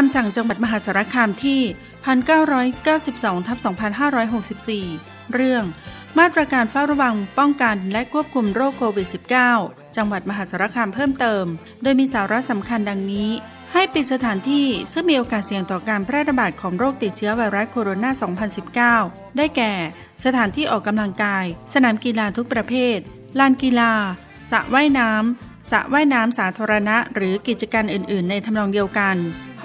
คำสั่งจังหวัดมหาสารคามที่ 1992ทับ2564 เรื่อง มาตรการเฝ้าระวังป้องกันและควบคุมโรคโควิด -19 จังหวัดมหาสารคามเพิ่มเติม โดยมีสาระสำคัญดังนี้ ให้ปิดสถานที่ซึ่งมีโอกาสเสี่ยงต่อการแพร่ระบาดของโรคติดเชื้อไวรัสโคโรนา 2019 ได้แก่ สถานที่ออกกำลังกาย สนามกีฬาทุกประเภท ลานกีฬาสระว่ายน้ำสระว่ายน้ำสาธารณะ หรือกิจการอื่น ๆ ในทำนองเดียวกัน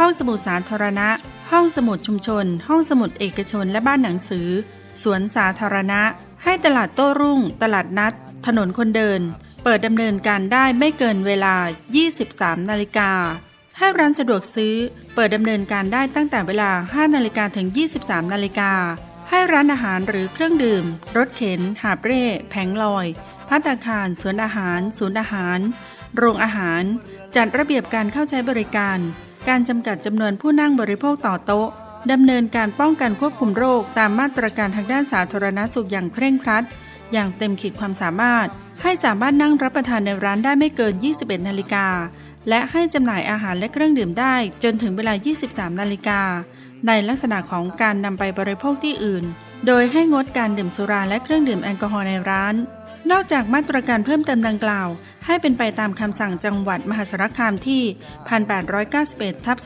ห้องสมุดสาธารณะ ห้องสมุดชุมชน ห้องสมุดเอกชนและบ้านหนังสือ สวนสาธารณะ ให้ตลาดโต้รุ่ง ตลาดนัด ถนนคนเดิน เปิดดำเนินการได้ไม่เกินเวลา 23 นาฬิกา ให้ร้านสะดวกซื้อ เปิดดำเนินการได้ตั้งแต่เวลา 5 นาฬิกาถึง 23 นาฬิกา ให้ร้านอาหารหรือเครื่องดื่ม รถเข็น หาบเร่ แผงลอย พัตตาคาร สวนอาหาร ศูนย์อาหาร โรงอาหาร จัดระเบียบการเข้าใช้บริการ การจำกัดจำนวนผู้นั่งบริโภคต่อโต๊ะดำเนินการป้องกันควบคุมโรค ตามมาตรการทางด้านสาธารณสุขอย่างเคร่งครัด อย่างเต็มขีดความสามารถ ให้สามารถนั่งรับประทานในร้านได้ไม่เกิน 21 นาฬิกา และให้จำหน่ายอาหารและเครื่องดื่มได้จนถึงเวลา 23 นาฬิกา ในลักษณะของการนำไปบริโภคที่อื่น โดยให้งดการดื่มสุราและเครื่องดื่มแอลกอฮอล์ในร้าน นอกจากมาตรการเพิ่มเติมดังกล่าว ให้เป็นไปตามคำสั่งจังหวัดมหาสารคามที่ 1891ทับ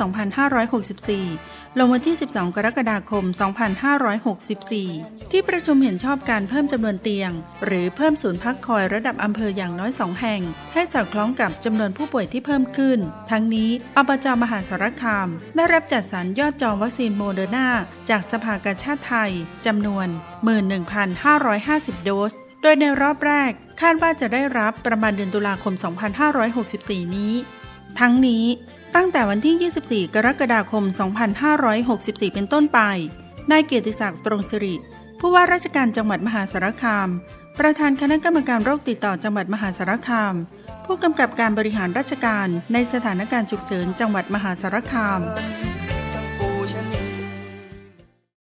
2564 ลงวันที่ 12 กรกฎาคม 2564 ที่ประชุมเห็นชอบการเพิ่มจำนวนเตียง หรือเพิ่มศูนย์พักคอยระดับอำเภออย่างน้อย2แห่ง ให้สอดคล้องกับจำนวนผู้ป่วยที่เพิ่มขึ้น ทั้งนี้อบจมหาสารคาม ได้รับจัดสรรยอดจองวัคซีนโมเดอร์นาจากสภากาชาติไทยจำนวน 11,550 โดส โดยในรอบแรก คาดว่าจะได้รับประมาณเดือนตุลาคม 2564 นี้ ทั้งนี้ตั้งแต่วันที่ 24 กรกฎาคม 2564 เป็นต้นไปนายเกียรติศักดิ์ตรงสิริ ผู้ว่าราชการจังหวัดมหาสารคาม ประธานคณะกรรมการโรคติดต่อจังหวัดมหาสารคาม ผู้กำกับการบริหารราชการในสถานการณ์ฉุกเฉินจังหวัดมหาสารคาม